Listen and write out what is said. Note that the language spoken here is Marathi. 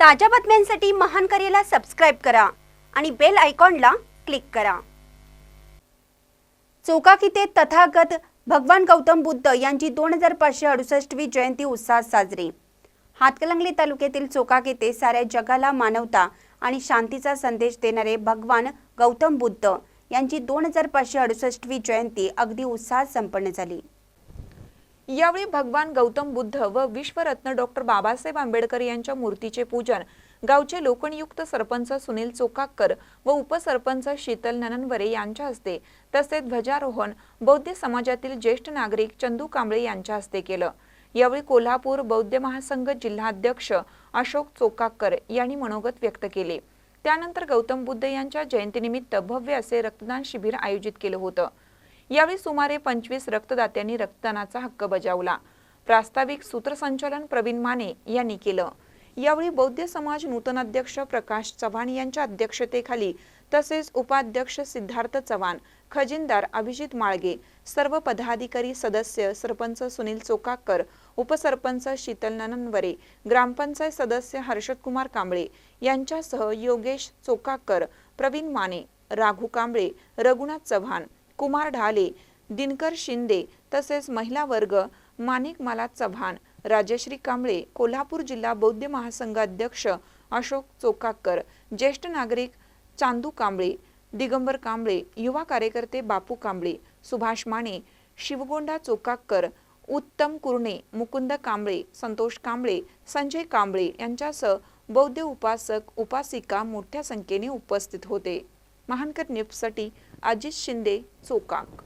ताज्या बातम्यांसाठी महान करेला सबस्क्राईब करा आणि बेल आयकॉनला क्लिक करा. चोकाकिते तथागत भगवान गौतम बुद्ध यांची दोन हजार पाचशे अडुसष्टवी जयंती उत्साहात साजरी. हातकलंगले तालुक्यातील चोकाकिते साऱ्या जगाला मानवता आणि शांतीचा संदेश देणारे भगवान गौतम बुद्ध यांची दोन हजार पाचशे अडुसष्टवी जयंती अगदी उत्साहात संपन्न झाली. यावेळी भगवान गौतम बुद्ध व विश्वरत्न डॉक्टर बाबासाहेब आंबेडकर यांच्या मूर्तीचे पूजन गावचे लोकणयुक्त सरपंच सुनील चोकाक्कर व उपसरपंच शीतल नननवरे यांच्या हस्ते तसेच ध्वजारोहण बौद्ध समाजातील ज्येष्ठ नागरिक चंदू कांबळे यांच्या हस्ते केलं. यावेळी कोल्हापूर बौद्ध महासंघ जिल्हाध्यक्ष अशोक चोकाक्कर यांनी मनोगत व्यक्त केले. त्यानंतर गौतम बुद्ध यांच्या जयंतीनिमित्त भव्य असे रक्तदान शिबिर आयोजित केलं होतं. यावेळी सुमारे पंचवीस रक्तदात्यांनी रक्तदानाचा हक्क बजावला. प्रास्ताविक सूत्रसंचालन प्रवीण माने यांनी केलं. यावेळी बौद्ध समाज नूतन अध्यक्ष प्रकाश चव्हाण यांच्या अध्यक्षतेखाली तसेच उपाध्यक्ष सिद्धार्थ चव्हाण खजिनदार अभिजित माळगे सर्व पदाधिकारी सदस्य सरपंच सुनील चोकाकर उपसरपंच शीतल नननवरे ग्रामपंचायत सदस्य हर्षदकुमार कांबळे यांच्यासह योगेश चोकाकर प्रवीण माने राघू कांबळे रघुनाथ चव्हाण कुमार ढाले दिनकर शिंदे तसेच महिला वर्ग माणिक माला चव्हाण राजश्री कांबळे कोल्हापूर जिल्हा बौद्ध महासंघाध्यक्ष अशोक चोकाकर ज्येष्ठ नागरिक चांदू कांबळे दिगंबर कांबळे युवा कार्यकर्ते बापू कांबळे सुभाष माने शिवगोंडा चोकाकर उत्तम कुरणे मुकुंद कांबळे संतोष कांबळे संजय कांबळे यांच्यासह बौद्ध उपासक उपासिका मोठ्या संख्येने उपस्थित होते. महानकर न्यूजसाठी अजित शिंदे चोकाक.